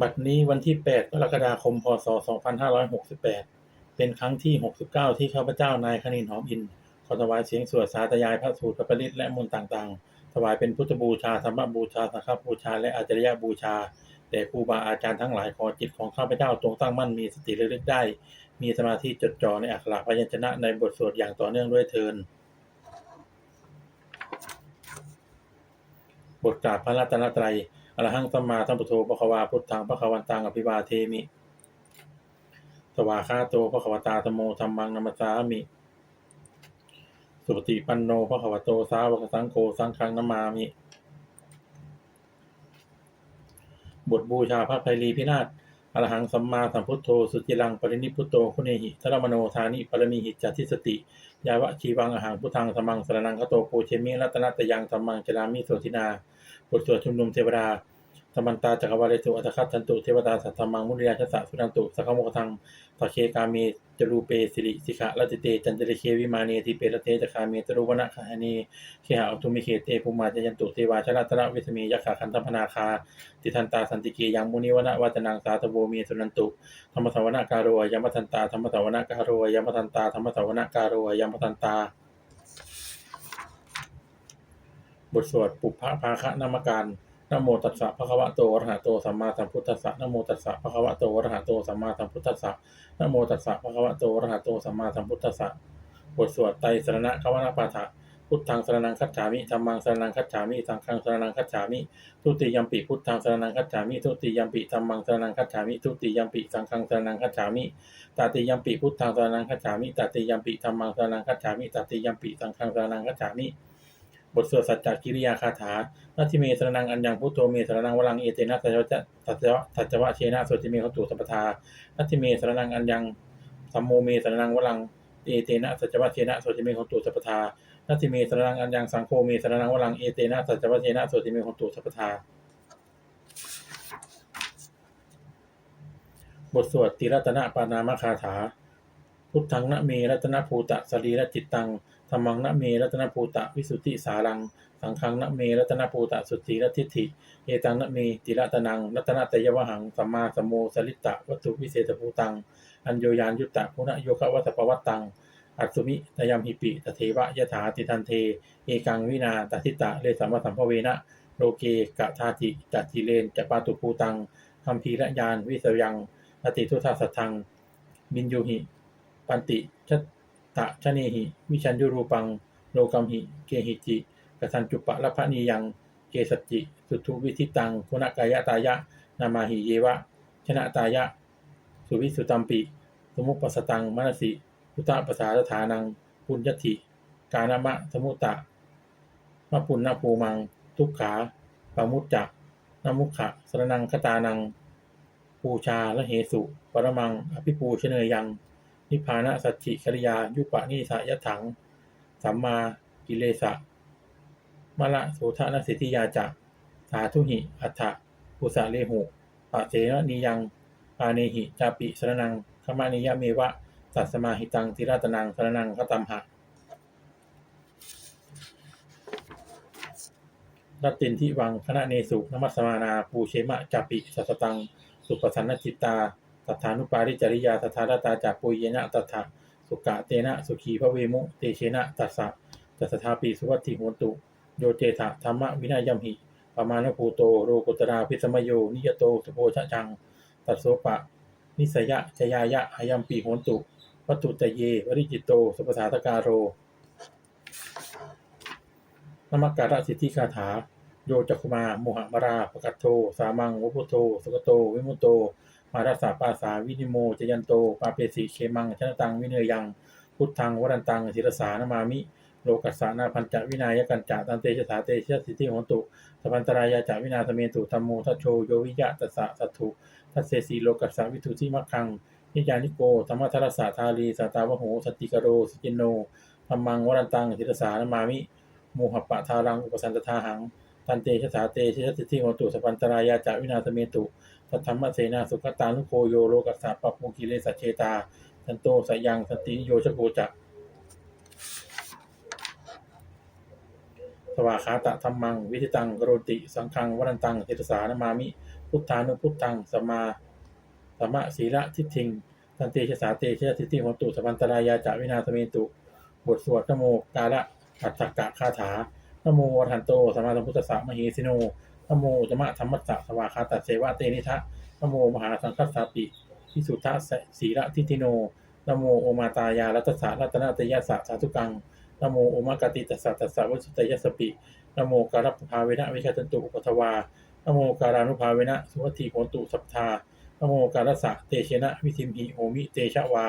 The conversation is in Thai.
บัดนี้วันที่ 8 กรกฎาคม พ.ศ.2568 เป็นครั้งที่ 69 ที่ข้าพเจ้านายคณินหอมอิน ขอถวายเสียงสวดสาธยายพระสูตรพระปริตและมนต์ต่างๆ ถวายเป็นพุทธบูชา ธรรมบูชา สังฆบูชา และอาจริยบูชาแด่ครูบาอาจารย์ทั้งหลายขอจิตของข้าพเจ้าจงตั้งมั่นมีสติระลึกได้ มีสมาธิจดจ่อในอักขระพยัญชนะในบทสวดอย่างต่อเนื่องด้วยเทินบทกราบพระรัตนตรัย อรหังสัมมาสัมพุทโธปะควาพุทธังพระควันตังอภิวาเทมิสวาคาโตพระควตาธโมธรรมังนัมสสามิ สุปฏิปันโนพระควโตสาวกสังโฆสังฆังนามามิบทบูชาพระไพรีพินาศ อรหังสัมมาสัมพุทโธ สุจิรังปรินิพุโตคุณเนหิทรมโนทานิปรณีหิจัติสติ ยาวะชีวังอาหังพุทธังสมังสรนังคโตโปเชมิรัตนตยังสัมมังจรามิโสตินาบทสวดชุมนุมเทวดา ธรรมันตาจักรวาเลสุอัตคัตทันตุเทวดาสัทธรรมังมุนิยาชสสะสุนันตุสักขโมกทังตะเคกามีจรูเปสิริสิกะรัตเตจันจริเควิมานีทิเปรเตจคามีตรุวนะคาหนีเคหะอุทุมิเคเตภูมาจยันตุเทวาชรัตระวิสมียักขะคันธพนาคาติทันตาสันติเกยังมุนิวนะวัจนังสาตโวมีสุนันตุธรรมสวนาการโรยมทันตาธรรมสวนาการโรยมทันตาธรรมสวนาการโรยมทันตาบทสวดปุพพะภาคะนามการ นโมตัสสะภะคะวะโตอะระหะโตสัมมาสัมพุทธัสสะนโมตัสสะภะคะวะโตอะระหะโตสัมมาสัมพุทธัสสะนโมตัสสะภะคะวะโตอะระหะโตสัมมาสัมพุทธัสสะบทสวดไตรสรณะกวนาปาฐะพุทธังสรณังคัจฉามิธัมมังสรณังคัจฉามิสังฆังสรณังคัจฉามิทุติยัมปิพุทธังสรณังคัจฉามิทุติยัมปิธัมมังสรณังคัจฉามิทุติยัมปิสังฆังสรณังคัจฉามิตติยัมปิพุทธังสรณังคัจฉามิตติยัมปิธัมมังสรณังคัจฉามิตติยัมปิสังฆังสรณังคัจฉามิ บทสวดสัจจกิริยาคาถานาทิเมสรนังอัญญังพุทโธเมสรนังวรังเอเตนะสัจวะสัจวะสัจวะเชนะโสติเมขตุสัพทานาทิเมสรนังอัญญังสัมโมเมสรนังวรังเอเตนะสัจวะเชนะโสติเมขตุสัพทานาทิเมสรนังอัญญังสังโฆเมสรนังวรังเอเตนะสัจวะเชนะโสติเมขตุสัพทาบทสวดติรัตนะปานามคาถา พุทธังนะเมรัตนภูตะสรีระจิตตัง ธรรมังนะเมรัตนภูตะวิสุทธิสารัง สังฆังนะเมรัตนภูตะสุทธิรทิฏฐิเอตังนะเมติรัตนังรัตนตยวหังสัมมาสัมโมสลิตตะวัตถุวิเศษภูตัง อัญโยยานยุตตะพุนโยคะวัตปวัตตัง อัตสุมิตยามหิปิตเทวะยถาติทันเท เอกังวินาตทิตะเลสัมมาสัมภเวนะโลเกกะทาติจัติเลนจะปาตุภูตังคัมภีระยานวิสยังอติทุทาสัทังมินยูหิ ปันติชัต ตะชะเนหิ วิชัญยุรูปัง โลกัมหิ เกหิจิกทันจุปะละพะนียัง เกสัจจิ สุทุวิทิตังคุณกายะตายะ นามาหิเยวะ ชนะตายะ สุวิสุตัมปิ สมุปปสตังมนสิ พุทธปสาสถานัง ปุญญติ กานามะสมุตตะมะปุณณภูมัง ทุกขาปามุจจะนมุขะสรนังคตานัง ปูชาและเหสุ ปรมัง อภิปูชเนยยัง นิพพานะสัจฉิคริยา ยุปะนิสายถัง สัมมากิเลสะมะละโสทนสิทธิยาจะสาธุหิ อัฏฐะปุสะเลหุปะเสนนิยังปาเนหิจาปิสรนังขมานิยะเมวะสัสสมาหิตังทิรัตนังสรนังคตัมหะรัตตินทิวังคณะเนสุนมัสสมานา ปูเชมะจาปิสัสสตัง สุปสันนจิตตา ตัฐานุปาริจริยาตถาตตาจากปุยเยนะตถะสุกะเตนะสุขีพระเวมุเตเชนะตัสสะตัสสทาปีสุวัตถิโหนตุ โยเจถะธรรมวินัยยัมหิปมาณภูโตโรกุตราพิสมโย นิยโตสุโพชะจัง ตัสโสปะ นิสยะชยายะอายัมปีโหนตุวัตุตะเยวริจิตโต สุปสาตการโรนมักการะสิทธิคาถา โยจักคุมาโมหะมราปกัตโท สามังวพุโตสุกโต วิมุตโต มารัสสาปาสาวินิโมจยันโตปาเปสิเคมังชนะตังวิเนยัง พุทธังวรันตังศิรสานามามิ โลกัสสานาพันจวินายกันจะตันเตชะสาเตชะสิทธิโหตุสัพันตรายาจาวินาสเมตุธรรมโมทัชโชโยวิยะตัสสะสัตถุทัสเสสีโลกัสสาวิทุทิมัคคังนิจานิโกธรรมทัสสะทาลีสัตาวโหสติกโรสจินโนธรรมังวรันตังศิรสานามามิโมหปะทารังอุปสันตทาหัง ตันเตชะสาเตชะสิทธิโหตุสัพพันตรายาจาวินาสเมตุสัทธรรมเสนาสุขตานุโคโยโลกัสสะปะปุกิเลสเชตา สันโตสยังสติโยชโกจะสวาคาตะธรรมัง วิธิตังกโรติ สังฆังวรันตังเทตสานามามิ พุทธานุพุทธังสัมมาสัมมะศีระทิฏฐิงตันเตชะสาเตชะทิฏฐิโหตุสปันตรายาจาวินาศเมตุ บทสวดนโมกาละอัตถกะคาถา นโมวทันโตสัมมาสัมพุทธัสสะมเหสิโนนโมอุตตมะธรรมัสสะสวากาตัสเสวะเตนิทะนโมมหาสังคัสสาปิพิสุทธะสีระทิติโนนโมโอมาตายารัตสสะรัตนาตยสสะสาธุกังนโมโอมากติตัสสะตัสสะวัสุตยสปินโมการัปภาเวนะวิชาตันตุอุปทวานโมการานุภาเวนะสุวัตถิโหนตุสัพทานโมการัสสะเตเชนะวิธิมหิโหมิเตชะวา